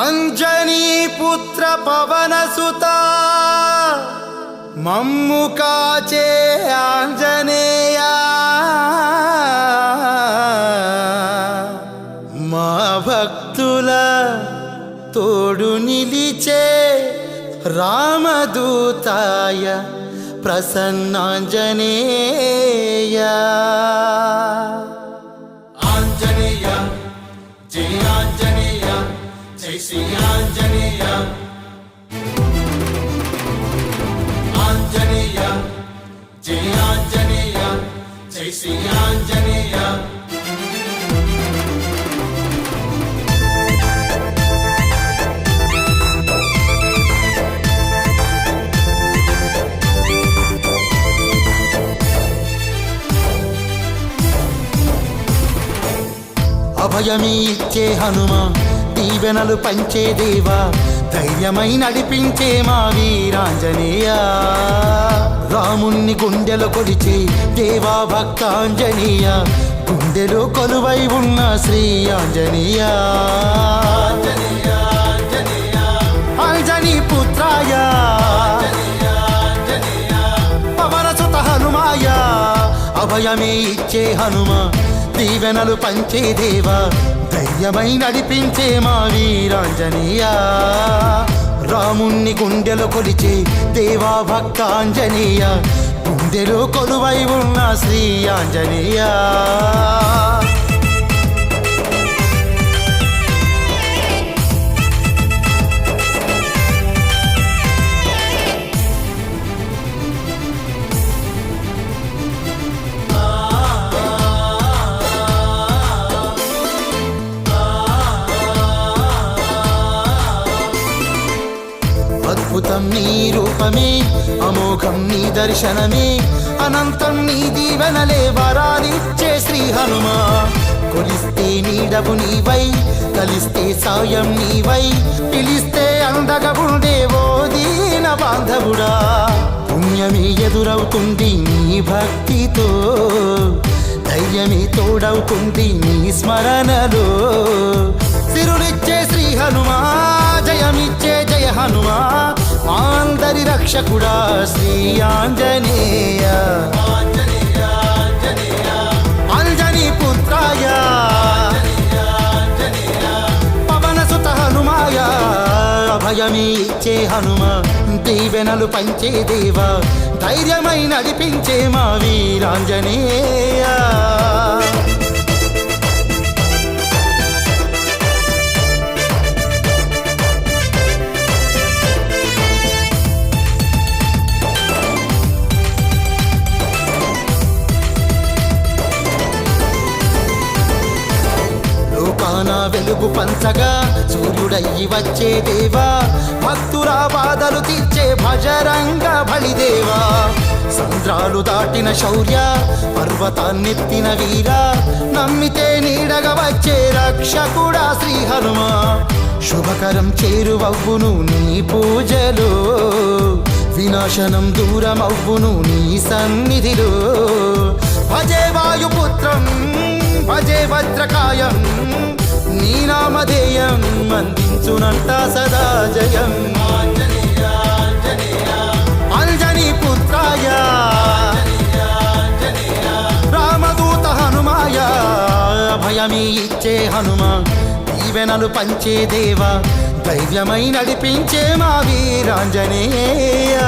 అంజనీ పుత్ర పవన సుత మమ్ము కాచే ఆంజనేయ మా భక్తుల తోడు నిలిచే రామదూతాయ ప్రసన్నాంజనేయ. ఆంజనేయ జయ ఆంజనేయ ఆంజనేయ జై ఆంజనేయ జై శ్రీ ఆంజనేయ అభయమీ ఇచ్చే హనుమ దీవెనలు పంచేదేవా ధైర్యమై నడిపించే మా వీరాంజనేయ. రాముణ్ణి గుండెలో కొలిచే దేవా భక్తాంజనేయ గుండెలో కొలువై ఉన్న శ్రీ ఆంజనేయ ఆంజనీ పుత్రాయ పవనసుత హనుమాయ అభయమే ఇచ్చే హనుమ దీవెనలు పంచే దేవా నిజమై నడిపించే మా వీరాంజనేయ. రాముణ్ణి గుండెలో కొలిచే దేవా భక్తాంజనేయ. గుండెలో కొలువై ఉన్న శ్రీ ఆంజనేయ అద్భుతం నీ రూపమే అమోఘం నీ దర్శనమే అనంతం నీ దీవెనలే వరాలిచ్చే శ్రీ హనుమా. కొలిస్తే నీడవు నీవై కలిస్తే సాయం నీవై పిలిస్తే అందగా ఉండేవో దీన బాంధవుడా. పుణ్యమే ఎదురవుతుంది నీ భక్తితో ధైర్యమే తోడవుతుంది నీ స్మరణలో. సిరులిచ్చే శ్రీ హనుమా జయమిచ్చే జయ హనుమా మాందరి రక్షకుడా శ్రీ ఆంజనేయ. అంజనీ పుత్రాయ పవనసుత హనుమాయ అభయమీ ఇచ్చే హనుమ దీవెనలు పంచే దేవ ధైర్యమై నడిపించే మా వీరాంజనేయ. వెలుగు పంచగా సూర్యుడయ్యి వచ్చే దేవా. భక్తుల బాధలు తీర్చే భజరంగ బలిదేవా. సంద్రాలు దాటిన శౌర్య పర్వతాన్నెత్తిన వీర. నమ్మితే నీడగ వచ్చే రక్షకుడా శ్రీ హనుమ. శుభకరం చేరువవ్వును నీ పూజలో. వినాశనం దూరమవ్వును నీ సన్నిధిలో. భజే వాయుపుత్రం భజే భద్రకాయం. నామధేయం అందించునంట సదా జయం. అంజనీ పుత్రాయ. రామదూత హనుమాయ. భయమీ ఇచ్చే హనుమ. దీవెనలు పంచే దేవ. ధైర్యమై నడిపించే మా వీరాంజనేయ.